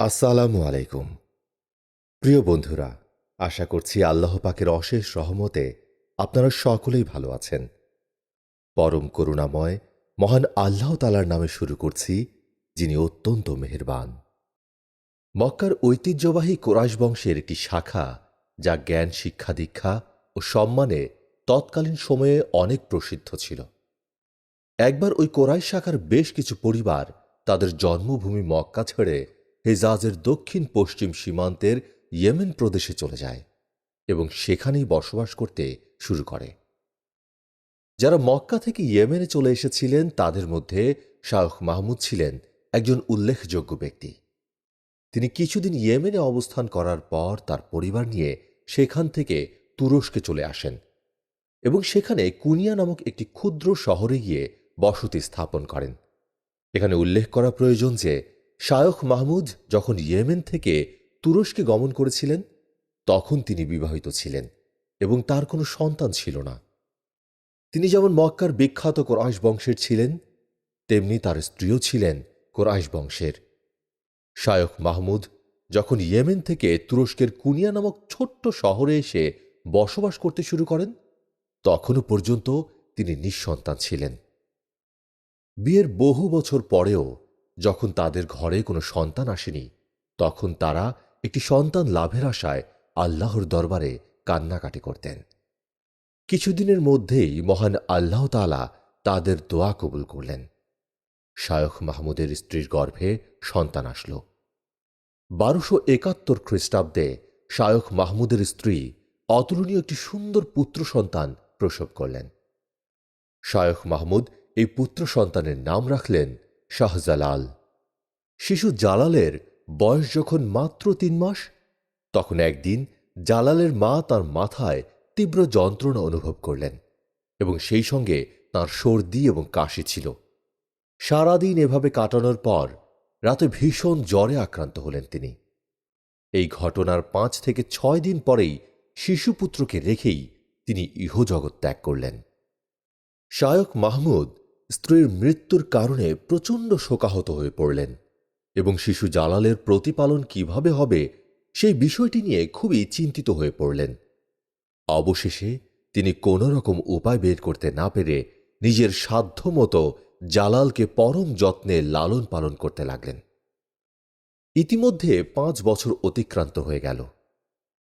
আসসালামু আলাইকুম। প্রিয় বন্ধুরা, আশা করছি আল্লাহ পাকের অশেষ রহমতে আপনারা সকলেই ভালো আছেন। পরম করুণাময়, মহান আল্লাহ তালার নামে শুরু করছি, যিনি অত্যন্ত মেহেরবান। মক্কার ঐতিহ্যবাহী কোরাইশ বংশের একটি শাখা, যা জ্ঞান, শিক্ষা, দীক্ষা ও সম্মানে তৎকালীন সময়ে অনেক প্রসিদ্ধ ছিল। একবার ওই কোরাইশ শাখার বেশ কিছু পরিবার তাদের জন্মভূমি মক্কা ছেড়ে হেজাজের দক্ষিণ পশ্চিম সীমান্তের ইয়েমেন প্রদেশে চলে যায় এবং সেখানেই বসবাস করতে শুরু করে। যারা মক্কা থেকে ইয়েমেনে চলে এসেছিলেন, তাদের মধ্যে শায়খ মাহমুদ ছিলেন একজন উল্লেখযোগ্য ব্যক্তি। তিনি কিছুদিন ইয়েমেনে অবস্থান করার পর তার পরিবার নিয়ে সেখান থেকে তুরস্কে চলে আসেন এবং সেখানে কুনিয়া নামক একটি ক্ষুদ্র শহরে গিয়ে বসতি স্থাপন করেন। এখানে উল্লেখ করা প্রয়োজন যে শায়খ মাহমুদ যখন ইয়েমেন থেকে তুরস্কে গমন করেছিলেন, তখন তিনি বিবাহিত ছিলেন এবং তার কোনো সন্তান ছিল না। তিনি যেমন মক্কার বিখ্যাত কোরআশ বংশের ছিলেন, তেমনি তার স্ত্রীও ছিলেন কোরআশ বংশের। শায়খ মাহমুদ যখন ইয়েমেন থেকে তুরস্কের কুনিয়া নামক ছোট্ট শহরে এসে বসবাস করতে শুরু করেন, তখনও পর্যন্ত তিনি নিঃসন্তান ছিলেন। বিয়ের বহু বছর পরেও যখন তাদের ঘরে কোনো সন্তান আসেনি, তখন তারা একটি সন্তান লাভের আশায় আল্লাহর দরবারে কান্নাকাটি করতেন। কিছুদিনের মধ্যেই মহান আল্লাহ তালা তাদের দোয়া কবুল করলেন। শায়খ মাহমুদের স্ত্রীর গর্ভে সন্তান আসল। বারোশো একাত্তর খ্রিস্টাব্দে শায়খ মাহমুদের স্ত্রী অতুলনীয় একটি সুন্দর পুত্র সন্তান প্রসব করলেন। শায়খ মাহমুদ এই পুত্র সন্তানের নাম রাখলেন শাহজালাল। শিশু জালালের বয়স যখন মাত্র তিন মাস, তখন একদিন জালালের মা তার মাথায় তীব্র যন্ত্রণা অনুভব করলেন এবং সেই সঙ্গে তার সর্দি এবং কাশি ছিল। সারাদিন এভাবে কাটানোর পর রাতে ভীষণ জ্বরে আক্রান্ত হলেন তিনি। এই ঘটনার পাঁচ থেকে ছয় দিন পরেই শিশুপুত্রকে রেখেই তিনি ইহজগৎ ত্যাগ করলেন। শায়ক মাহমুদ স্ত্রীর মৃত্যুর কারণে প্রচণ্ড শোকাহত হয়ে পড়লেন এবং শিশু জালালের প্রতিপালন কীভাবে হবে সেই বিষয়টি নিয়ে খুবই চিন্তিত হয়ে পড়লেন। অবশেষে তিনি কোনো রকম উপায় বের করতে না পেরে নিজের সাধ্য মতো জালালকে পরম যত্নে লালন পালন করতে লাগলেন। ইতিমধ্যে পাঁচ বছর অতিক্রান্ত হয়ে গেল।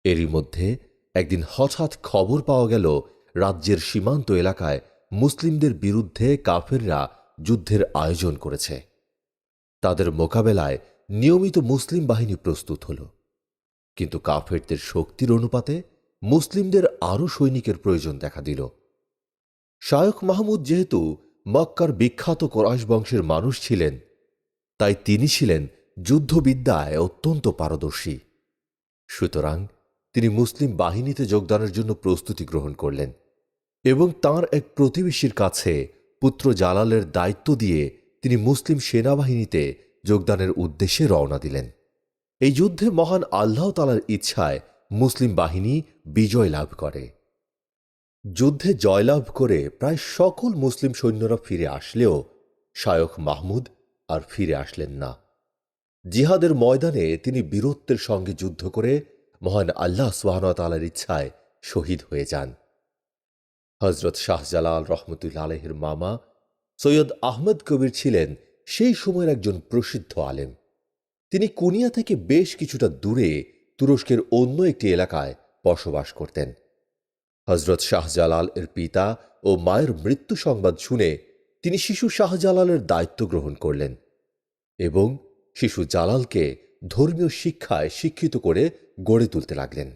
এরই মধ্যে একদিন হঠাৎ খবর পাওয়া গেল, রাজ্যের সীমান্ত এলাকায় মুসলিমদের বিরুদ্ধে কাফেররা যুদ্ধের আয়োজন করেছে। তাদের মোকাবেলায় নিয়মিত মুসলিম বাহিনী প্রস্তুত হল। কিন্তু কাফেরদের শক্তির অনুপাতে মুসলিমদের আরও সৈনিকের প্রয়োজন দেখা দিল। শায়ক মাহমুদ যেহেতু মক্কার বিখ্যাত কোরআশ বংশের মানুষ ছিলেন, তাই তিনি ছিলেন যুদ্ধবিদ্যায় অত্যন্ত পারদর্শী। সুতরাং তিনি মুসলিম বাহিনীতে যোগদানের জন্য প্রস্তুতি গ্রহণ করলেন। এবং তার এক প্রতিবেশীর কাছে পুত্র জালালের দায়িত্ব দিয়ে তিনি মুসলিম সেনাবাহিনীতে যোগদানের উদ্দেশ্যে রওনা দিলেন। এই যুদ্ধে মহান আল্লাহ তালার ইচ্ছায় মুসলিম বাহিনী বিজয় লাভ করে। যুদ্ধে জয়লাভ করে প্রায় সকল মুসলিম সৈন্যরা ফিরে আসলেও শায়খ মাহমুদ আর ফিরে আসলেন না। জিহাদের ময়দানে তিনি বীরত্বের সঙ্গে যুদ্ধ করে মহান আল্লাহ সোহানতালার ইচ্ছায় শহীদ হয়ে যান। হজরত শাহজালাল রহমতুল্লা আলহের মামা সৈয়দ আহমদ কবির ছিলেন সেই সময়ের একজন প্রসিদ্ধ আলেম। তিনি কুনিয়া থেকে বেশ কিছুটা দূরে তুরস্কের অন্য একটি এলাকায় বসবাস করতেন। হজরত শাহজালাল এর পিতা ও মায়ের মৃত্যু সংবাদ শুনে তিনি শিশু শাহজালালের দায়িত্ব গ্রহণ করলেন এবং শিশু জালালকে ধর্মীয় শিক্ষায় শিক্ষিত করে গড়ে তুলতে লাগলেন।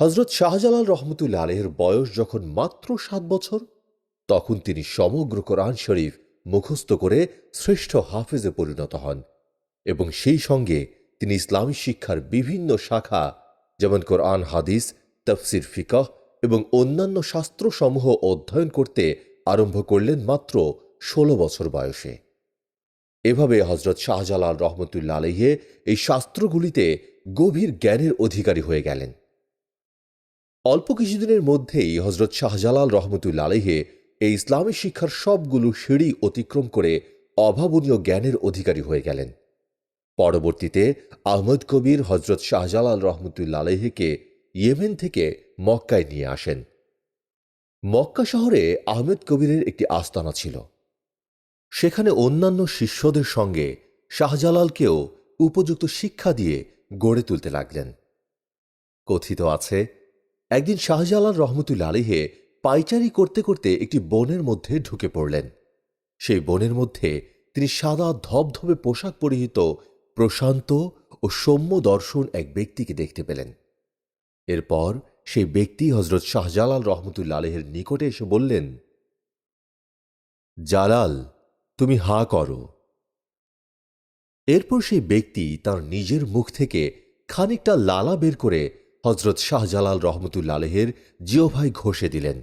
হজরত শাহজালাল রহমতুল্লা আলহের বয়স যখন মাত্র সাত বছর, তখন তিনি সমগ্র কোরআন শরীফ মুখস্থ করে শ্রেষ্ঠ হাফেজে পরিণত হন এবং সেই সঙ্গে তিনি ইসলামী শিক্ষার বিভিন্ন শাখা, যেমন কোরআন, হাদিস, তফসির, ফিকাহ এবং অন্যান্য শাস্ত্রসমূহ অধ্যয়ন করতে আরম্ভ করলেন মাত্র ষোলো বছর বয়সে। এভাবে হজরত শাহজালাল রহমতুল্লা আলহে এই শাস্ত্রগুলিতে গভীর জ্ঞানের অধিকারী হয়ে গেলেন। অল্প কিছুদিনের মধ্যেই হজরত শাহজালাল রহমতুল্লা আলহে এই ইসলামী শিক্ষার সবগুলো সিঁড়ি অতিক্রম করে অভাবনীয় জ্ঞানের অধিকারী হয়ে গেলেন। পরবর্তীতে আহমদ কবির হজরত শাহজালাল রহমতুল্লা আলহিকে ইয়েমেন থেকে মক্কায় নিয়ে আসেন। মক্কা শহরে আহমেদ কবিরের একটি আস্তানা ছিল। সেখানে অন্যান্য শিষ্যদের সঙ্গে শাহজালালকেও উপযুক্ত শিক্ষা দিয়ে গড়ে তুলতে লাগলেন। কথিত আছে একদিন শাহজালাল রহমতুল্লা আলিহে পাইচারি করতে করতে একটি বনের মধ্যে ঢুকে পড়লেন। সেই বনের মধ্যে তিনি সাদা ধবধবে পোশাক পরিহিত, প্রশান্ত ও সৌম্য দর্শন এক ব্যক্তিকে দেখতে পেলেন। এরপর সেই ব্যক্তি হজরত শাহজালাল রহমতুল্লা আলহের নিকটে এসে বললেন, জালাল, তুমি হা করো। এরপর সেই ব্যক্তি তার নিজের মুখ থেকে খানিকটা লালা বের করে হজরত শাহজালাল রহমতুল্লা আলহের জিওভাই ঘষে দিলেন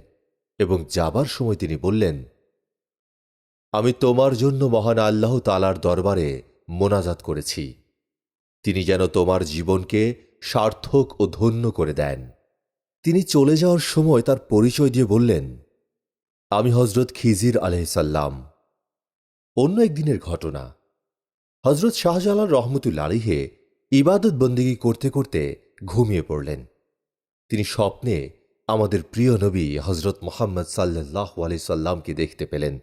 এবং যাবার সময় তিনি বললেন, আমি তোমার জন্য মহান আল্লাহ তালার দরবারে মোনাজাত করেছি। তিনি যেন তোমার জীবনকে সার্থক ও ধন্য করে দেন। তিনি চলে যাওয়ার সময় তার পরিচয় দিয়ে বললেন, আমি হজরত খিজির আলহিসাল্লাম অন্য একদিনের ঘটনা। হজরত শাহজালাল রহমতুল্লা আলিহে ইবাদত বন্দিগি করতে করতে ঘুমিয়ে পড়লেন। তিনি স্বপ্নে আমাদের প্রিয় নবী হজরত মোহাম্মদ সাল্লাহ আলি সাল্লামকে দেখতে পেলেন।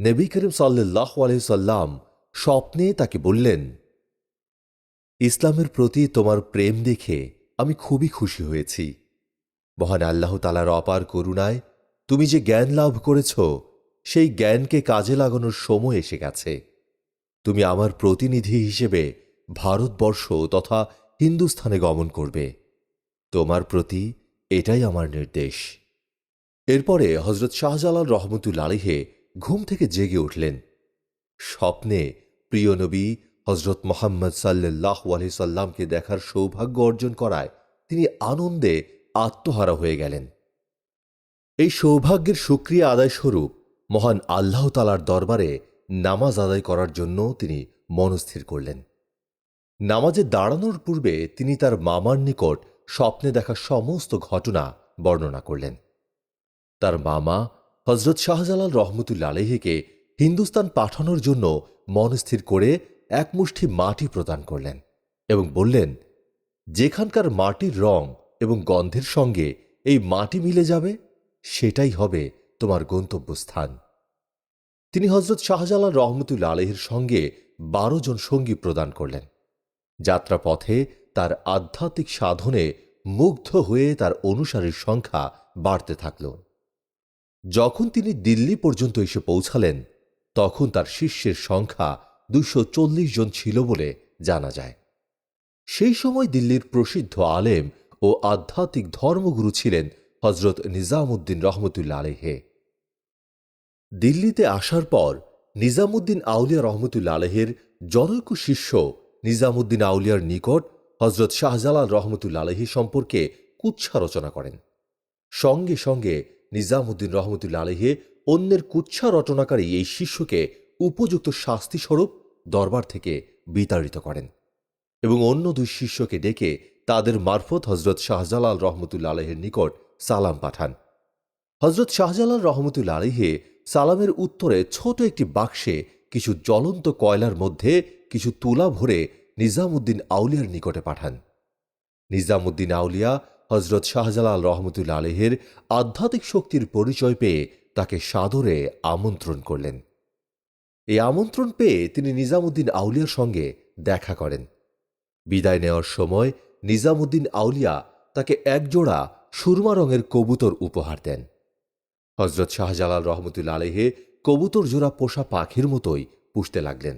নবী করিম সাল্লাহ আলি সাল্লাম স্বপ্নে তাকে বললেন, ইসলামের প্রতি তোমার প্রেম দেখে আমি খুবই খুশি হয়েছি। মহান আল্লাহ তালার অপার করুণায় তুমি যে জ্ঞান লাভ করেছ, সেই জ্ঞানকে কাজে লাগানোর সময় এসে গেছে। তুমি আমার প্রতিনিধি হিসেবে ভারতবর্ষ তথা হিন্দুস্থানে গমন করবে। তোমার প্রতি এটাই আমার নির্দেশ। এরপরে হজরত শাহজালাল রহমতুল আলিহে ঘুম থেকে জেগে উঠলেন। স্বপ্নে প্রিয় নবী হজরত মোহাম্মদ সাল্লাহ সাল্লামকে দেখার সৌভাগ্য অর্জন করায় তিনি আনন্দে আত্মহারা হয়ে গেলেন। এই সৌভাগ্যের সুক্রিয়া আদায় স্বরূপ মহান আল্লাহ তালার দরবারে নামাজ আদায় করার জন্য তিনি মনস্থির করলেন। নামাজে দাঁড়ানোর পূর্বে তিনি তার মামার নিকট স্বপ্নে দেখা সমস্ত ঘটনা বর্ণনা করলেন। তার মামা হজরত শাহজালাল রহমতুল্লা আলহিকে হিন্দুস্তান পাঠানোর জন্য মনস্থির করে এক মুষ্টি মাটি প্রদান করলেন এবং বললেন, যেখানকার মাটির রং এবং গন্ধের সঙ্গে এই মাটি মিলে যাবে, সেটাই হবে তোমার গন্তব্যস্থান। তিনি হজরত শাহজালাল রহমতুল্লা আলহের সঙ্গে বারো জন সঙ্গী প্রদান করলেন। যাত্রাপথে তার আধ্যাত্মিক সাধনে মুগ্ধ হয়ে তার অনুসারীর সংখ্যা বাড়তে থাকল। যখন তিনি দিল্লি পর্যন্ত এসে পৌঁছালেন, তখন তার শিষ্যের সংখ্যা দুশো জন ছিল বলে জানা যায়। সেই সময় দিল্লির প্রসিদ্ধ আলেম ও আধ্যাত্মিক ধর্মগুরু ছিলেন হজরত নিজামুদ্দিন রহমতুল্লা আলহে দিল্লিতে আসার পর নিজামুদ্দিন আউলিয়া রহমতুল্লা আলহের জনৈক শিষ্য নিজামুদ্দিন আউলিয়ার নিকট হজরত শাহজালাল রহমতুল্লা আলহী সম্পর্কে কুচ্ছা রচনা করেন। সঙ্গে সঙ্গে নিজামুদ্দিন রহমতুল্লা আলহে অন্যের কুচ্ছা রচনাকারী এই শিষ্যকে উপযুক্ত শাস্তিস্বরূপ দরবার থেকে বিতাড়িত করেন এবং অন্য দুই শিষ্যকে ডেকে তাদের মারফত হজরত শাহজালাল রহমতুল্লা আলহের নিকট সালাম পাঠান। হজরত শাহজালাল রহমতুল্লা আলহে সালামের উত্তরে ছোট একটি বাক্সে কিছু জ্বলন্ত কয়লার মধ্যে কিছু তুলা ভরে নিজামুদ্দিন আউলিয়ার নিকটে পাঠান। নিজামুদ্দিন আউলিয়া হজরত শাহজালাল রহমতুল্লা আলহের আধ্যাত্মিক শক্তির পরিচয় পেয়ে তাকে সাদরে আমন্ত্রণ করলেন। এই আমন্ত্রণ পেয়ে তিনি নিজামুদ্দিন আউলিয়ার সঙ্গে দেখা করেন। বিদায় নেওয়ার সময় নিজামুদ্দিন আউলিয়া তাকে একজোড়া সুরমা রঙের কবুতর উপহার দেন। হজরত শাহজালাল রহমতুল্লা আলহে কবুতর জোড়া পোষা পাখির মতোই পুষতে লাগলেন।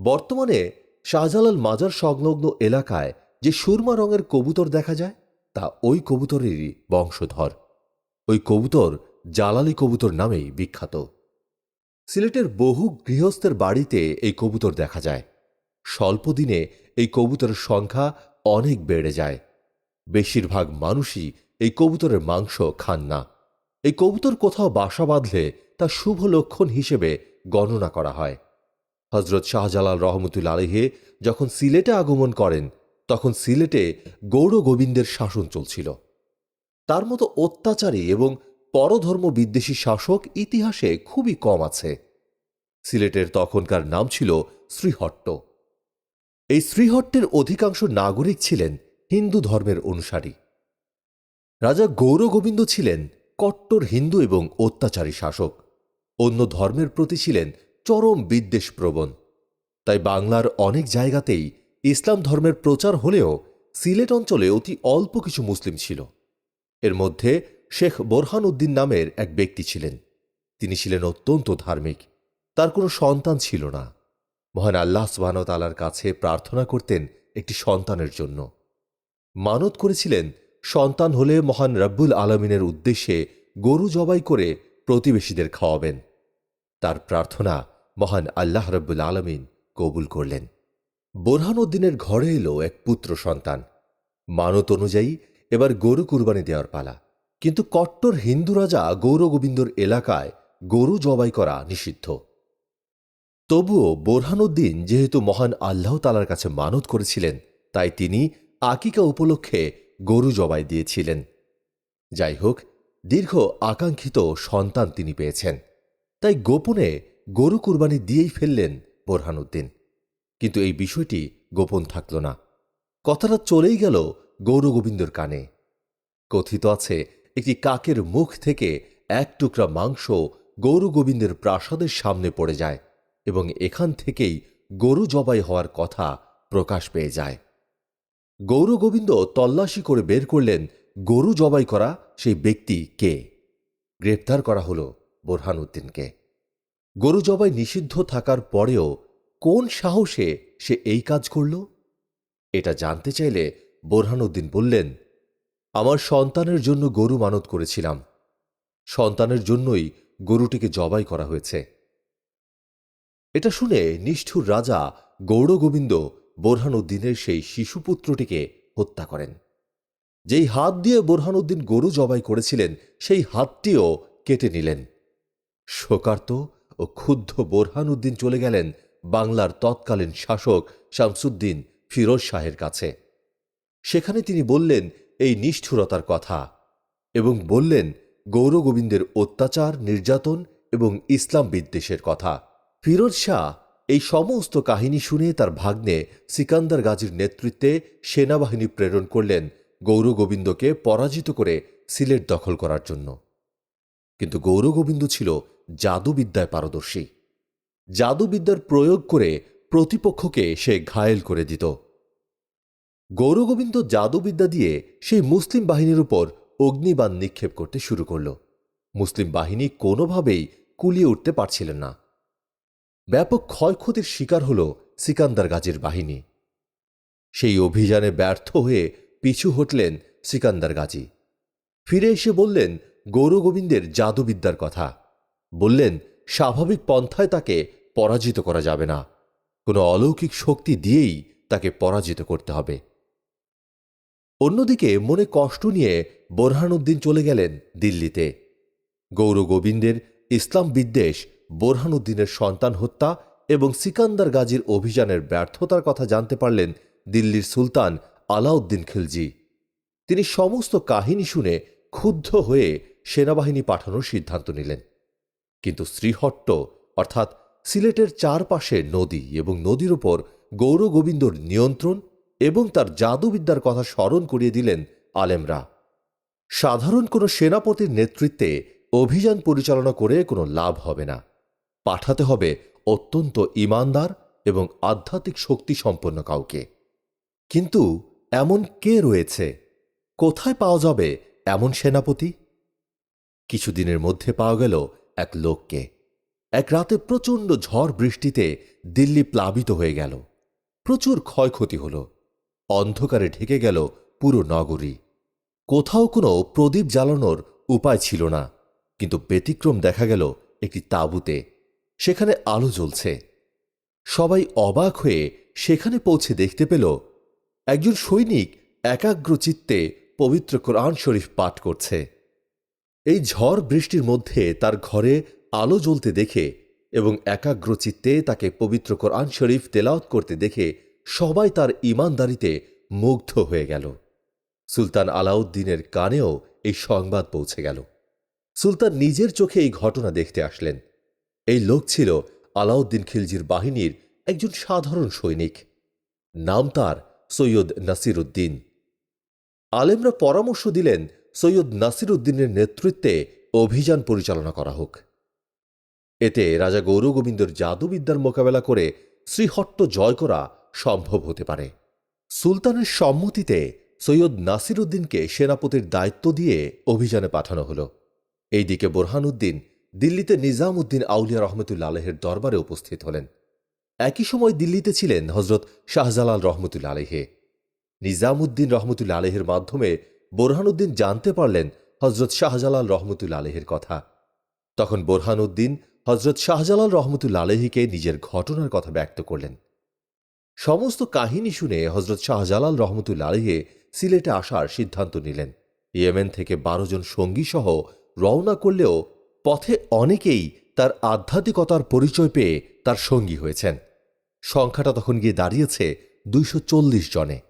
বর্তমানে শাহজালাল মাজার সংলগ্ন এলাকায় যে সুরমা রঙের কবুতর দেখা যায়, তা ওই কবুতরেরই বংশধর। ওই কবুতর জালালি কবুতর নামেই বিখ্যাত। সিলেটের বহু গৃহস্থের বাড়িতে এই কবুতর দেখা যায়। স্বল্প দিনে এই কবুতরের সংখ্যা অনেক বেড়ে যায়। বেশিরভাগ মানুষই এই কবুতরের মাংস খান না। এই কবুতর কোথাও বাসা বাঁধলে তা শুভ লক্ষণ হিসেবে গণনা করা হয়। হজরত শাহজালাল রহমতুল আলহে যখন সিলেটে আগমন করেন, তখন সিলেটে গৌর গোবিন্দের শাসন চলছিল। তার মতো অত্যাচারী এবং পরধর্ম বিদ্বেষী শাসক ইতিহাসে খুবই কম আছে। সিলেটের তখনকার নাম ছিল শ্রীহট্ট। এই শ্রীহট্টের অধিকাংশ নাগরিক ছিলেন হিন্দু ধর্মের অনুসারী। রাজা গৌরগোবিন্দ ছিলেন কট্টর হিন্দু এবং অত্যাচারী শাসক। অন্য ধর্মের প্রতি ছিলেন চরম বিদ্বেষপ্রবণ। তাই বাংলার অনেক জায়গাতেই ইসলাম ধর্মের প্রচার হলেও সিলেট অঞ্চলে অতি অল্প কিছু মুসলিম ছিল। এর মধ্যে শেখ বোরহান উদ্দিন নামের এক ব্যক্তি ছিলেন। তিনি ছিলেন অত্যন্ত ধার্মিক। তার কোনো সন্তান ছিল না। মহান আল্লাহ সুবাহতালার কাছে প্রার্থনা করতেন একটি সন্তানের জন্য। মানত করেছিলেন সন্তান হলে মহান রব্বুল আলমিনের উদ্দেশ্যে গরু জবাই করে প্রতিবেশীদের খাওয়াবেন। তার প্রার্থনা মহান আল্লাহ রব্বুল আলমিন কবুল করলেন। বোরহানুদ্দিনের ঘরে এলো এক পুত্র সন্তান। মানত অনুযায়ী এবার গরু কুরবানি দেওয়ার পালা। কিন্তু কট্টর হিন্দু রাজা গৌরগোবিন্দর এলাকায় গরু জবাই করা নিষিদ্ধ। তবুও বোরহানুদ্দিন যেহেতু মহান আল্লাহ তালার কাছে মানত করেছিলেন, তাই তিনি আকিকা উপলক্ষে গরু জবাই দিয়েছিলেন। যাই হোক, দীর্ঘ আকাঙ্ক্ষিত সন্তান তিনি পেয়েছেন। তাই গোপনে গরু কুরবানি দিয়েই ফেললেন বোরহানুদ্দিন। কিন্তু এই বিষয়টি গোপন থাকল না। কথাটা চলেই গেল গৌরগোবিন্দর কানে। কথিত আছে, একটি কাকের মুখ থেকে এক টুকরা মাংস গৌরগোবিন্দের প্রাসাদের সামনে পড়ে যায় এবং এখান থেকেই গরু জবাই হওয়ার কথা প্রকাশ পেয়ে যায়। গৌরগোবিন্দ তল্লাশি করে বের করলেন গরু জবাই করা সেই ব্যক্তি কে? গ্রেপ্তার করা হল বোরহানুদ্দিনকে। গরু জবাই নিষিদ্ধ থাকার পরেও কোন সাহসে সে এই কাজ করল? এটা জানতে চাইলে বোরহানুদ্দিন বললেন, আমার সন্তানের জন্য গরু মানত করেছিলাম। সন্তানের জন্যই গরুটিকে জবাই করা হয়েছে। এটা শুনে নিষ্ঠুর রাজা গৌড়গোবিন্দ বোরহানুদ্দিনের সেই শিশুপুত্রটিকে হত্যা করেন। যেই হাত দিয়ে বোরহানুদ্দিন গরু জবাই করেছিলেন, সেই হাতটিও কেটে নিলেন। শোকার্ত ও ক্ষুব্ধ বোরহানুদ্দিন চলে গেলেন বাংলার তৎকালীন শাসক শামসুদ্দিন ফিরোজ শাহের কাছে। সেখানে তিনি বললেন, এই নিষ্ঠুরতার কথা। এবং বললেন গৌরগোবিন্দের অত্যাচার, নির্যাতন এবং ইসলাম বিদ্বেষের কথা। ফিরোজ শাহ এই সমস্ত কাহিনী শুনে তার ভাগ্নে সিকান্দার গাজীর নেতৃত্বে সেনাবাহিনী প্রেরণ করলেন গৌরগোবিন্দকে পরাজিত করে সিলেট দখল করার জন্য। কিন্তু গৌরগোবিন্দ ছিল জাদুবিদ্যায় পারদর্শী। জাদুবিদ্যার প্রয়োগ করে প্রতিপক্ষকে সে ঘায়েল করে দিত। গৌরগোবিন্দ জাদুবিদ্যা দিয়ে সেই মুসলিম বাহিনীর উপর অগ্নিবাণ নিক্ষেপ করতে শুরু করল। মুসলিম বাহিনী কোনোভাবেই কুলিয়ে উঠতে পারছিলেন না। ব্যাপক ক্ষয়ক্ষতির শিকার হল সিকান্দার গাজীর বাহিনী। সেই অভিযানে ব্যর্থ হয়ে পিছু হটলেন সিকান্দার গাজী। ফিরে এসে বললেন গৌরগোবিন্দের জাদুবিদ্যার কথা। বললেন, স্বাভাবিক পন্থায় তাকে পরাজিত করা যাবে না। কোনো অলৌকিক শক্তি দিয়েই তাকে পরাজিত করতে হবে। অন্যদিকে মনে কষ্ট নিয়ে বোরহানুদ্দিন চলে গেলেন দিল্লিতে। গৌরগোবিন্দের ইসলাম বিদ্বেষ, বোরহানুদ্দিনের সন্তান হত্যা এবং সিকান্দার গাজীর অভিযানের ব্যর্থতার কথা জানতে পারলেন দিল্লির সুলতান আলাউদ্দিন খিলজি। তিনি সমস্ত কাহিনী শুনে ক্ষুব্ধ হয়ে সেনাবাহিনী পাঠানোর সিদ্ধান্ত নিলেন। কিন্তু শ্রীহট্ট, অর্থাৎ সিলেটের চারপাশে নদী এবং নদীর উপর গৌরগোবিন্দর নিয়ন্ত্রণ এবং তার জাদুবিদ্যার কথা স্মরণ করিয়ে দিলেন আলেমরা। সাধারণ কোনো সেনাপতির নেতৃত্বে অভিযান পরিচালনা করে কোনো লাভ হবে না। পাঠাতে হবে অত্যন্ত ইমানদার এবং আধ্যাত্মিক শক্তি সম্পন্ন কাউকে। কিন্তু এমন কে রয়েছে? কোথায় পাওয়া যাবে এমন সেনাপতি? কিছুদিনের মধ্যে পাওয়া গেল এক লোককে। এক রাতে প্রচণ্ড ঝড় বৃষ্টিতে দিল্লি প্লাবিত হয়ে গেল। প্রচুর ক্ষয়ক্ষতি হল। অন্ধকারে ঢেকে গেল পুরো নগরী। কোথাও কোনো প্রদীপ জ্বালানোর উপায় ছিল না, কিন্তু ব্যতিক্রম দেখা গেল একটি তাঁবুতে। সেখানে আলো জ্বলছে। সবাই অবাক হয়ে সেখানে পৌঁছে দেখতে পেল একজন সৈনিক একাগ্র চিত্তে পবিত্র কোরআন শরীফ পাঠ করছে। এই ঝড় বৃষ্টির মধ্যে তার ঘরে আলো জ্বলতে দেখে এবং একাগ্র চিত্তে তাকে পবিত্র কোরআন শরীফ তেলাওত করতে দেখে সবাই তার ইমানদারিতে মুগ্ধ হয়ে গেল। সুলতান আলাউদ্দিনের কানেও এই সংবাদ পৌঁছে গেল। সুলতান নিজের চোখে এই ঘটনা দেখতে আসলেন। এই লোক ছিল আলাউদ্দিন খিলজির বাহিনীর একজন সাধারণ সৈনিক। নাম তার সৈয়দ নাসির উদ্দিন আলেমরা পরামর্শ দিলেন সৈয়দ নাসির উদ্দিনের নেতৃত্বে অভিযান পরিচালনা করা হোক। এতে রাজা গৌরগোবিন্দর জাদুবিদ্যার মোকাবেলা করে শ্রীহট্ট জয় করা সম্ভব হতে পারে। সুলতানের সম্মতিতে সৈয়দ নাসির উদ্দিনকে সেনাপতির দায়িত্ব দিয়ে অভিযানে পাঠানো হল। এইদিকে বোরহানউদ্দিন দিল্লিতে নিজাম উদ্দিন আউলিয়া রহমতুল্লা আলহের দরবারে উপস্থিত হলেন। একই সময় দিল্লিতে ছিলেন হজরত শাহজালাল রহমতুল্লা আলহে নিজামউদ্দিন রহমতুল্লা আলহের মাধ্যমে বোরহানউদ্দিন জানতে পারলেন হজরত শাহজালাল রহমতুল্লা আলহের কথা। তখন বোরহানউদ্দিন হজরত শাহজালাল রহমতুল্লা আলহিকে নিজের ঘটনার কথা ব্যক্ত করলেন। সমস্ত কাহিনী শুনে হজরত শাহজালাল রহমতুল্লা আলহে সিলেটে আসার সিদ্ধান্ত নিলেন। ইয়েমেন থেকে বারো জন সঙ্গীসহ রওনা করলেও পথে অনেকেই তার আধ্যাত্মিকতার পরিচয় পেয়ে তার সঙ্গী হয়েছেন। সংখ্যাটা তখন গিয়ে দাঁড়িয়েছে দুইশো চল্লিশ জনে।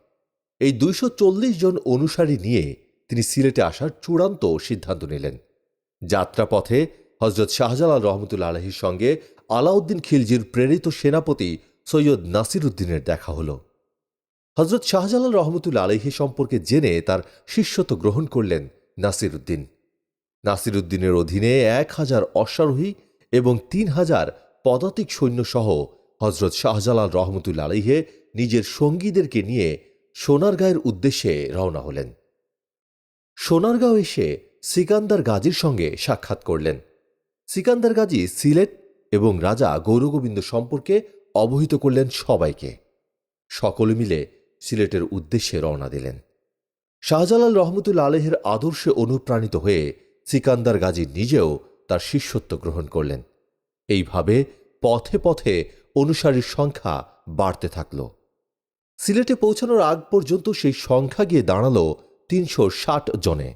এই দুইশো চল্লিশ জন অনুসারী নিয়ে তিনি সিলেটে আসার চূড়ান্ত সিদ্ধান্ত নিলেন। যাত্রাপথে হজরত শাহজালাল রহমতুল্লা আলহীর সঙ্গে আলাউদ্দিন খিলজির প্রেরিত সেনাপতি সৈয়দ নাসির উদ্দিনের দেখা হল। হজরত শাহজালাল রহমতুল্লা আলহী সম্পর্কে জেনে তার শিষ্যত্ব গ্রহণ করলেন নাসির উদ্দিন নাসির উদ্দিনের অধীনে এক হাজার অশ্বারোহী এবং তিন হাজার পদাতিক সৈন্যসহ হজরত শাহজালাল রহমতুল্লা আলহে নিজের সঙ্গীদেরকে নিয়ে সোনারগাঁয়ের উদ্দেশ্যে রওনা হলেন। সোনারগাঁও এসে সিকান্দার গাজীর সঙ্গে সাক্ষাৎ করলেন। সিকান্দার গাজী সিলেট এবং রাজা গৌরগোবিন্দ সম্পর্কে অবহিত করলেন সবাইকে। সকলে মিলে সিলেটের উদ্দেশ্যে রওনা দিলেন। শাহজালাল রহমতুল্লা আলহের আদর্শে অনুপ্রাণিত হয়ে সিকান্দার গাজী নিজেও তার শিষ্যত্ব গ্রহণ করলেন। এইভাবে পথে পথে অনুসারীর সংখ্যা বাড়তে থাকল। সিলেটে পৌঁছানোর আগ পর্যন্ত সেই সংখ্যা গিয়ে দাঁড়াল তিনশো ষাট জনে।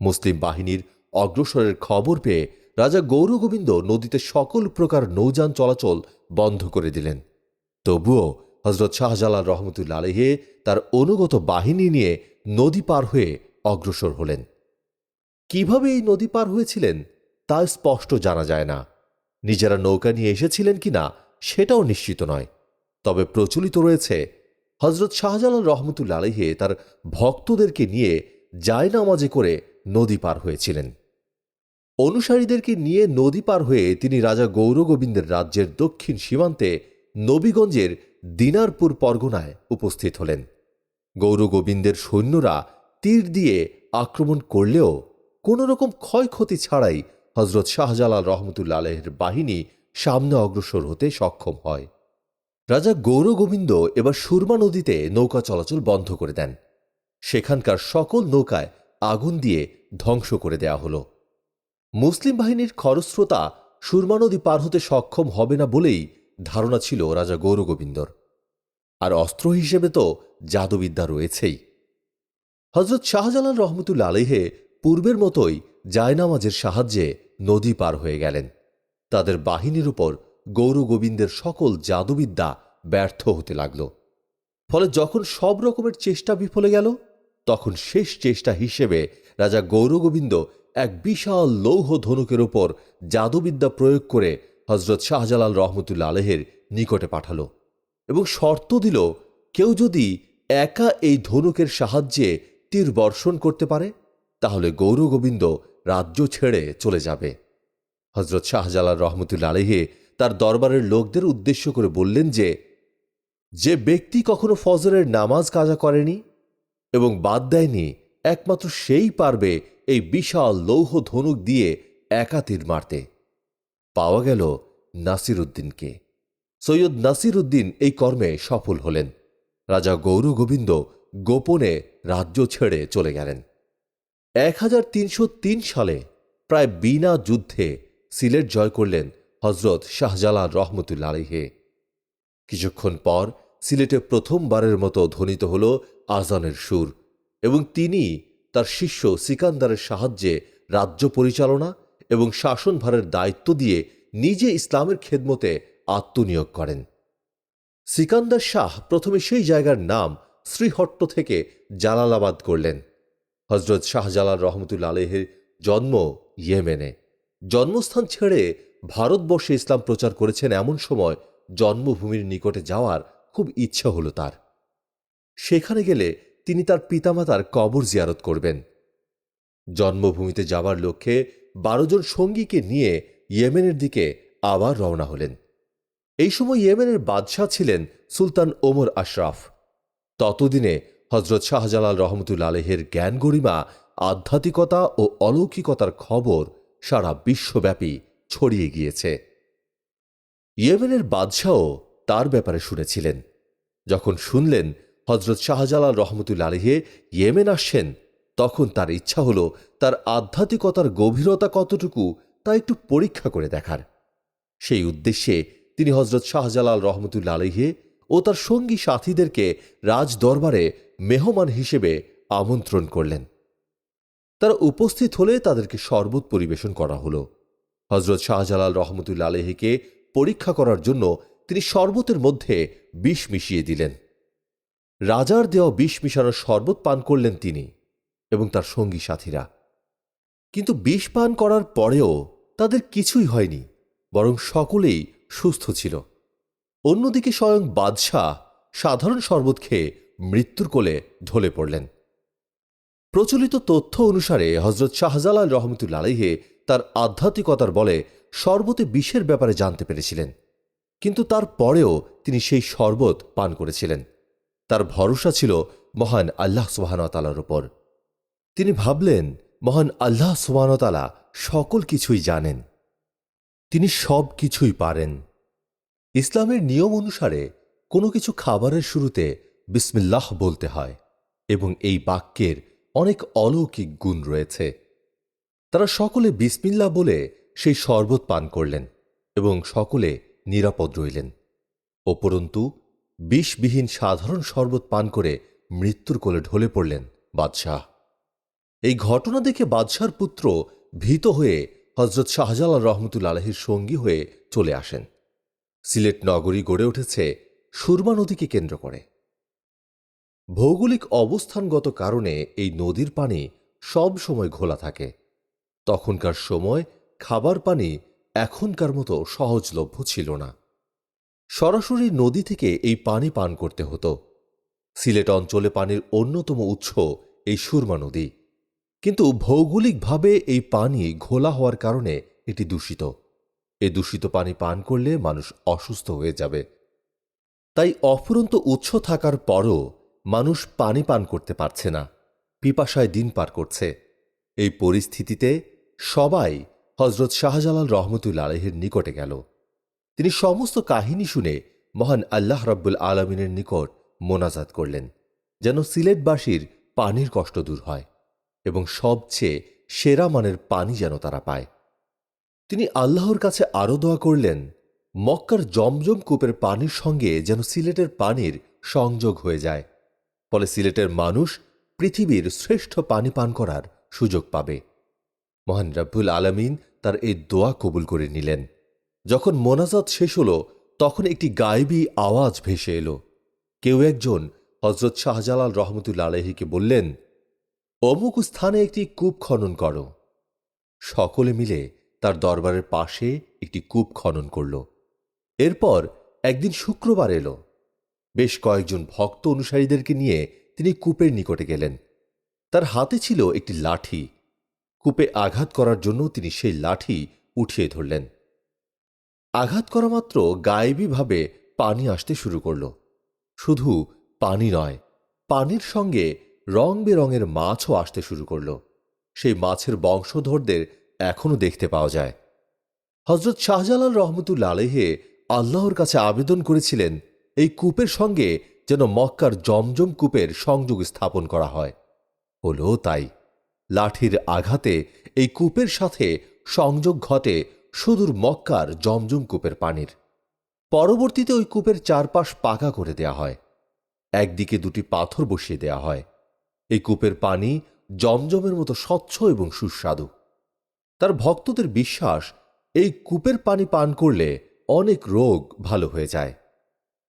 মুসলিম বাহিনীর অগ্রসরের খবর পেয়ে রাজা গৌরগোবিন্দ নদীতে সকল প্রকার নৌযান চলাচল বন্ধ করে দিলেন। তবুও হজরত শাহজালাল রহমতুল্লা আলহে তার অনুগত বাহিনী নিয়ে নদী পার হয়ে অগ্রসর হলেন। কীভাবে এই নদী পার হয়েছিলেন তা স্পষ্ট জানা যায় না। নিজেরা নৌকা নিয়ে এসেছিলেন কিনা সেটাও নিশ্চিত নয়। তবে প্রচলিত রয়েছে। হজরত শাহজালাল রহমতুল্লা আলহে তার ভক্তদেরকে নিয়ে জায়নামাজে করে নদী পার হয়েছিলেন। অনুসারীদেরকে নিয়ে নদী পার হয়ে তিনি রাজা গৌরগোবিন্দের রাজ্যের দক্ষিণ সীমান্তে নবীগঞ্জের দিনারপুর পরগনায় উপস্থিত হলেন। গৌরগোবিন্দের সৈন্যরা তীর দিয়ে আক্রমণ করলেও কোনো রকম ক্ষয়ক্ষতি ছাড়াই হজরত শাহজালাল রহমতুল্লা আলহের বাহিনী সামনে অগ্রসর হতে সক্ষম হয়। রাজা গৌরগোবিন্দ এবার সুরমা নদীতে নৌকা চলাচল বন্ধ করে দেন। সেখানকার সকল নৌকায় আগুন দিয়ে ধ্বংস করে দেয়া হল। মুসলিম বাহিনীর খরস্রোতা সুরমা নদী পার হতে সক্ষম হবে না বলেই ধারণা ছিল রাজা গৌরগোবিন্দর। আর অস্ত্র হিসেবে তো জাদুবিদ্যা রয়েছেই। হজরত শাহজালাল রহমতুল্লা আলহে পূর্বের মতোই জায়নামাজের সাহায্যে নদী পার হয়ে গেলেন। তাদের বাহিনীর উপর গৌরগোবিন্দের সকল জাদুবিদ্যা ব্যর্থ হতে লাগল। ফলে যখন সব রকমের চেষ্টা বিফলে গেল, তখন শেষ চেষ্টা হিসেবে রাজা গৌরগোবিন্দ এক বিশাল লৌহ ধনুকের ওপর জাদুবিদ্যা প্রয়োগ করে হজরত শাহজালাল রহমতুল্লা আলহের নিকটে পাঠাল এবং শর্ত দিল, কেউ যদি একা এই ধনুকের সাহায্যে তীর বর্ষণ করতে পারে, তাহলে গৌরগোবিন্দ রাজ্য ছেড়ে চলে যাবে। হজরত শাহজালাল রহমতুল্লা আলহে তার দরবারের লোকদের উদ্দেশ্য করে বললেন যে যে ব্যক্তি কখনো ফজরের নামাজ কাজা করেনি এবং বাদ দেয়নি, একমাত্র সেই পারবে এই বিশাল লৌহ ধনুক দিয়ে একা তীর মারতে। পাওয়া গেল নাসির উদ্দিনকে সৈয়দ নাসির উদ্দিন এই কর্মে সফল হলেন। রাজা গৌরগোবিন্দ গোপনে রাজ্য ছেড়ে চলে গেলেন। এক হাজার তিনশো তিন সালে প্রায় বিনা যুদ্ধে সিলেট জয় করলেন হজরত শাহজালাল রহমতুল্লা আলহে কিছুক্ষণ পর সিলেটে প্রথমবারের মতো ধ্বনিত হল আজানের সুর এবং তিনি তার শিষ্য সিকান্দারের সাহায্যে রাজ্য পরিচালনা এবং শাসনভারের দায়িত্ব দিয়ে নিজে ইসলামের খেদমতে আত্মনিয়োগ করেন। সিকান্দার শাহ প্রথমে সেই জায়গার নাম শ্রীহট্ট থেকে জালালাবাদ করলেন। হজরত শাহজালাল রহমতুল্লা আলহের জন্ম ইয়েমেনে। জন্মস্থান ছেড়ে ভারতবর্ষে ইসলাম প্রচার করেছেন এমন সময় জন্মভূমির নিকটে যাওয়ার খুব ইচ্ছা হলো তার। সেখানে গেলে তিনি তার পিতামাতার কবর জিয়ারত করবেন। জন্মভূমিতে যাবার লক্ষ্যে বারো জন সঙ্গীকে নিয়ে ইয়েমেনের দিকে আবার রওনা হলেন। এই সময় ইয়েমেনের বাদশাহ ছিলেন সুলতান ওমর আশরাফ। ততদিনে হজরত শাহজালাল রহমতুল আলহের জ্ঞান গরিমা আধ্যাত্মিকতা ও অলৌকিকতার খবর সারা বিশ্বব্যাপী ছড়িয়ে গিয়েছে। ইয়েমেনের বাদশাহও তার ব্যাপারে শুনেছিলেন। যখন শুনলেন হজরত শাহজালাল রহমতুল আলহে ইয়েমেন আসছেন, তখন তার ইচ্ছা হল তার আধ্যাত্মিকতার গভীরতা কতটুকু তা একটু পরীক্ষা করে দেখার। সেই উদ্দেশ্যে তিনি হজরত শাহজালাল রহমতুল্লা আলহে ও তার সঙ্গী সাথীদেরকে রাজ দরবারে মেহমান হিসেবে আমন্ত্রণ করলেন। তারা উপস্থিত হলে তাদেরকে শরবত পরিবেশন করা হল। হজরত শাহজালাল রহমতুল্লা আলহিকে পরীক্ষা করার জন্য তিনি শরবতের মধ্যে বিষ মিশিয়ে দিলেন। রাজার দেওয়া বিষ মিশানোর শরবত পান করলেন তিনি এবং তার সঙ্গী সাথীরা। কিন্তু বিষ পান করার পরেও তাদের কিছুই হয়নি, বরং সকলেই সুস্থ ছিল। অন্যদিকে স্বয়ং বাদশাহ সাধারণ শরবত খেয়ে মৃত্যুর কোলে ঢলে পড়লেন। প্রচলিত তথ্য অনুসারে হজরত শাহজালাল রহমতুল্লা আলাইহে তার আধ্যাত্মিকতার বলে শরবতে বিষের ব্যাপারে জানতে পেরেছিলেন। কিন্তু তার পরেও তিনি সেই শরবত পান করেছিলেন। তার ভরসা ছিল মহান আল্লাহ সুবাহানতালার উপর। তিনি ভাবলেন, মহান আল্লাহ সুবাহতালা সকল কিছুই জানেন। তিনি সব কিছুই পারেন। ইসলামের নিয়ম অনুসারে কোনো কিছু খাবারের শুরুতে বিসমিল্লাহ বলতে হয় এবং এই বাক্যের অনেক অলৌকিক গুণ রয়েছে। তারা সকলে বিসমিল্লা বলে সেই শরবত পান করলেন এবং সকলে নিরাপদ রইলেন। উপরন্তু, বিষবিহীন সাধারণ শরবত পান করে মৃত্যুর কোলে ঢলে পড়লেন বাদশাহ। এই ঘটনা দেখে বাদশার পুত্র ভীত হয়ে হজরত শাহজালাল রহমতুল আলহের সঙ্গী হয়ে চলে আসেন। সিলেট নগরী গড়ে উঠেছে সুরমা নদীকে কেন্দ্র করে। ভৌগোলিক অবস্থানগত কারণে এই নদীর পানি সব সময় ঘোলা থাকে। তখনকার সময় খাবার পানি এখনকার মতো সহজলভ্য ছিল না। সরাসরি নদী থেকে এই পানি পান করতে হতো। সিলেট অঞ্চলে পানির অন্যতম উৎস এই সুরমা নদী। কিন্তু ভৌগোলিকভাবে এই পানি ঘোলা হওয়ার কারণে এটি দূষিত। এ দূষিত পানি পান করলে মানুষ অসুস্থ হয়ে যাবে। তাই অফুরন্ত উৎস থাকার পরও মানুষ পানি পান করতে পারছে না। পিপাসায় দিন পার করছে। এই পরিস্থিতিতে সবাই হজরত শাহজালাল রহমতুল আলহের নিকটে গেল। তিনি সমস্ত কাহিনী শুনে মহান আল্লাহ রব্বুল আলমিনের নিকট মোনাজাত করলেন, যেন সিলেটবাসীর পানির কষ্ট দূর হয় এবং সবচেয়ে সেরা মানের পানি যেন তারা পায়। তিনি আল্লাহর কাছে আরও দোয়া করলেন, মক্কার জমজম কূপের পানির সঙ্গে যেন সিলেটের পানির সংযোগ হয়ে যায়, ফলে সিলেটের মানুষ পৃথিবীর শ্রেষ্ঠ পানি পান করার সুযোগ পাবে। মহান রব্বুল আলমিন তার এই দোয়া কবুল করে নিলেন। যখন মোনাজাত শেষ হল, তখন একটি গায়েবী আওয়াজ ভেসে এলো। কেউ একজন হজরত শাহজালাল রহমতুল্লা আলহিকে বললেন, অমুক স্থানে একটি কূপ খনন করো। সকলে মিলে তার দরবারের পাশে একটি কূপ খনন করল। এরপর একদিন শুক্রবার এলো। বেশ কয়েকজন ভক্ত অনুসারীদেরকে নিয়ে তিনি কূপের নিকটে গেলেন। তার হাতে ছিল একটি লাঠি। কূপে আঘাত করার জন্য তিনি সেই লাঠি উঠিয়ে ধরলেন। আঘাত করা মাত্র গায়েবীভাবে পানি আসতে শুরু করল। শুধু পানি নয়, পানির সঙ্গে রং বেরঙের মাছও আসতে শুরু করল। সেই মাছের বংশধরদের এখনও দেখতে পাওয়া যায়। হজরত শাহজালাল রহমতুল্লা আলহে আল্লাহর কাছে আবেদন করেছিলেন, এই কূপের সঙ্গে যেন মক্কার জমজম কূপের সংযোগ স্থাপন করা হয়। হলো তাই। লাঠির আঘাতে এই কূপের সাথে সংযোগ ঘটে সুদূর মক্কার জমজম কূপের পানির। পরবর্তীতে ওই কূপের চারপাশ পাকা করে দেয়া হয়। একদিকে দুটি পাথর বসিয়ে দেয়া হয়। এই কূপের পানি জমজমের মতো স্বচ্ছ এবং সুস্বাদু। তার ভক্তদের বিশ্বাস, এই কূপের পানি পান করলে অনেক রোগ ভালো হয়ে যায়।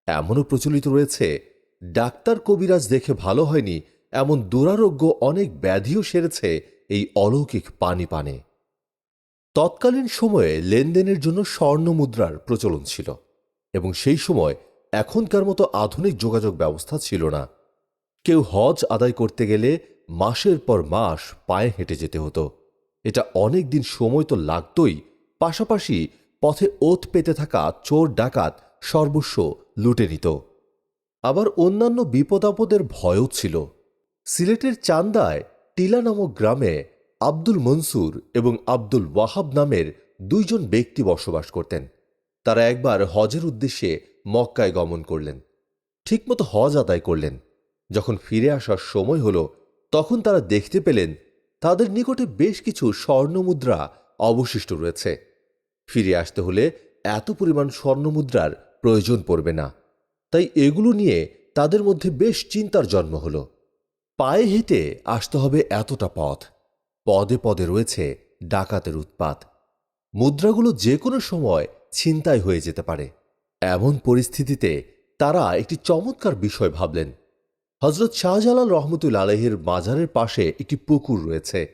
এমনও প্রচলিত রয়েছে, ডাক্তার কবিরাজ দেখে ভালো হয়নি এমন দুরারোগ্য অনেক ব্যাধিও সেরেছে এই অলৌকিক পানি পানে। তৎকালীন সময়ে লেনদেনের জন্য স্বর্ণ মুদ্রার প্রচলন ছিল এবং সেই সময় এখনকার মতো আধুনিক যোগাযোগ ব্যবস্থা ছিল না। কেউ হজ আদায় করতে গেলে মাসের পর মাস পায়ে হেঁটে যেতে হতো। এটা অনেক দিন সময় তো লাগতই, পাশাপাশি পথে ওত পেতে থাকা চোর ডাকাত সর্বস্ব লুটে নিত। আবার অন্যান্য বিপদাপদের ভয়ও ছিল। সিলেটের চান্দায় টিলা নামক গ্রামে আব্দুল মনসুর এবং আব্দুল ওয়াহাব নামের দুইজন ব্যক্তি বসবাস করতেন। তারা একবার হজের উদ্দেশ্যে মক্কায় গমন করলেন। ঠিকমতো হজ আদায় করলেন। যখন ফিরে আসার সময় হল, তখন তারা দেখতে পেলেন তাদের নিকটে বেশ কিছু স্বর্ণমুদ্রা অবশিষ্ট রয়েছে। ফিরে আসতে হলে এত পরিমাণ স্বর্ণমুদ্রার প্রয়োজন পড়বে না। তাই এগুলো নিয়ে তাদের মধ্যে বেশ চিন্তার জন্ম হল। পায়ে হেঁটে আসতে হবে এতটা পথ। পদে পদে রয়েছে ডাকাতের উৎপাত। মুদ্রাগুলো যে কোনো সময় ছিনতাই হয়ে যেতে পারে। এমন পরিস্থিতিতে তারা একটি চমৎকার বিষয় ভাবলেন। হজরত শাহজালাল রহমতুল আলহের মাজারের পাশে একটি পুকুর রয়েছে।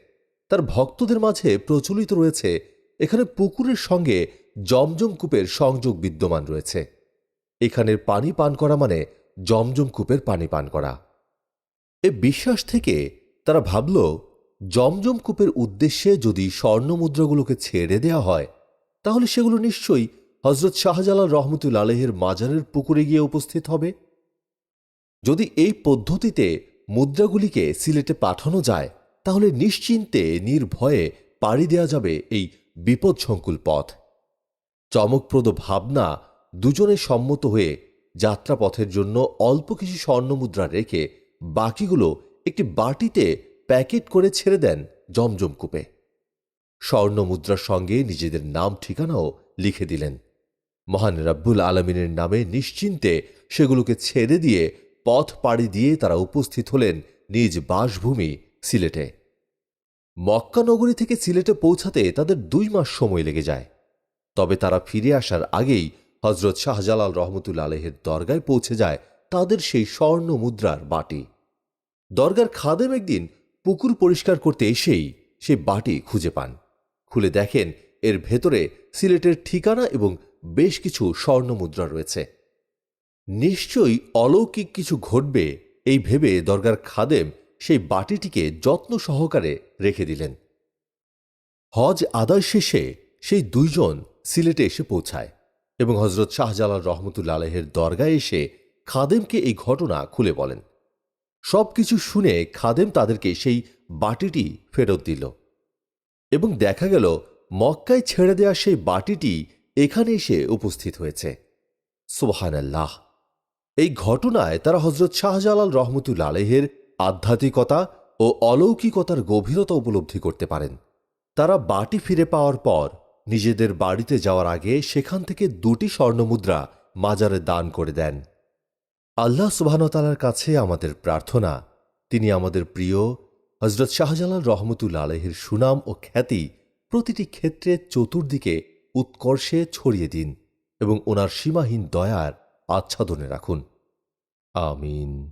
তার ভক্তদের মাঝে প্রচলিত রয়েছে, এখানে পুকুরের সঙ্গে জমজম কূপের সংযোগ বিদ্যমান রয়েছে। এখানের পানি পান করা মানে জমজম কূপের পানি পান করা। এ বিশ্বাস থেকে তারা ভাবল, জমজম কূপের উদ্দেশ্যে যদি স্বর্ণমুদ্রাগুলোকে ছেড়ে দেওয়া হয়, তাহলে সেগুলো নিশ্চয়ই হজরত শাহজালাল রহমতুল আলহের মাজারের পুকুরে গিয়ে উপস্থিত হবে। যদি এই পদ্ধতিতে মুদ্রাগুলিকে সিলেটে পাঠানো যায়, তাহলে নিশ্চিন্তে নির্ভয়ে পাড়ি দেওয়া যাবে এই বিপদসংকুল পথ। চমকপ্রদ ভাবনা দুজনে সম্মত হয়ে যাত্রাপথের জন্য অল্প কিছু স্বর্ণমুদ্রা রেখে বাকিগুলো একটি বাটিতে প্যাকেট করে ছেড়ে দেন জমজম কূপে। স্বর্ণমুদ্রার সঙ্গে নিজেদের নাম ঠিকানাও লিখে দিলেন। মহান রাব্বুল আলমিনের নামে নিশ্চিন্তে সেগুলোকে ছেড়ে দিয়ে পথ পাড়ি দিয়ে তারা উপস্থিত হলেন নিজ বাসভূমি সিলেটে। মক্কা নগরী থেকে সিলেটে পৌঁছাতে তাদের দুই মাস সময় লেগে যায়। তবে তারা ফিরে আসার আগেই হজরত শাহজালাল রহমতুল আলহের দরগায় পৌঁছে যায় তাদের সেই স্বর্ণ মুদ্রার বাটি। দরগার খাদেম একদিন পুকুর পরিষ্কার করতে এসেই সেই বাটি খুঁজে পান। খুলে দেখেন এর ভেতরে সিলেটের ঠিকানা এবং বেশ কিছু স্বর্ণ মুদ্রা রয়েছে। নিশ্চয়ই অলৌকিক কিছু ঘটবে এই ভেবে দরগার খাদেম সেই বাটিটিকে যত্ন সহকারে রেখে দিলেন। হজ আদায় শেষে সেই দুইজন সিলেটে এসে পৌঁছায় এবং হজরত শাহজালাল রহমতুল্লা আলহের দরগায় এসে খাদেমকে এই ঘটনা খুলে বলেন। সব কিছু শুনে খাদেম তাদেরকে সেই বাটিটি ফেরত দিল এবং দেখা গেল, মক্কায় ছেড়ে দেওয়া সেই বাটিটি এখানে এসে উপস্থিত হয়েছে। সুবহান আল্লাহ এই ঘটনায় তারা হজরত শাহজালাল রহমতুল আলহের আধ্যাত্মিকতা ও অলৌকিকতার গভীরতা উপলব্ধি করতে পারেন। তারা বাটি ফিরে পাওয়ার পর নিজেদের বাড়িতে যাওয়ার আগে সেখান থেকে দুটি স্বর্ণমুদ্রা মাজারে দান করে দেন। আল্লাহ সুবাহতালার কাছে আমাদের প্রার্থনা, তিনি আমাদের প্রিয় হজরত শাহজালাল রহমতুল আলহের সুনাম ও খ্যাতি প্রতিটি ক্ষেত্রে চতুর্দিকে উৎকর্ষে ছড়িয়ে দিন এবং ওনার সীমাহীন দয়ার আচ্ছাদনে রাখুন। আমিন।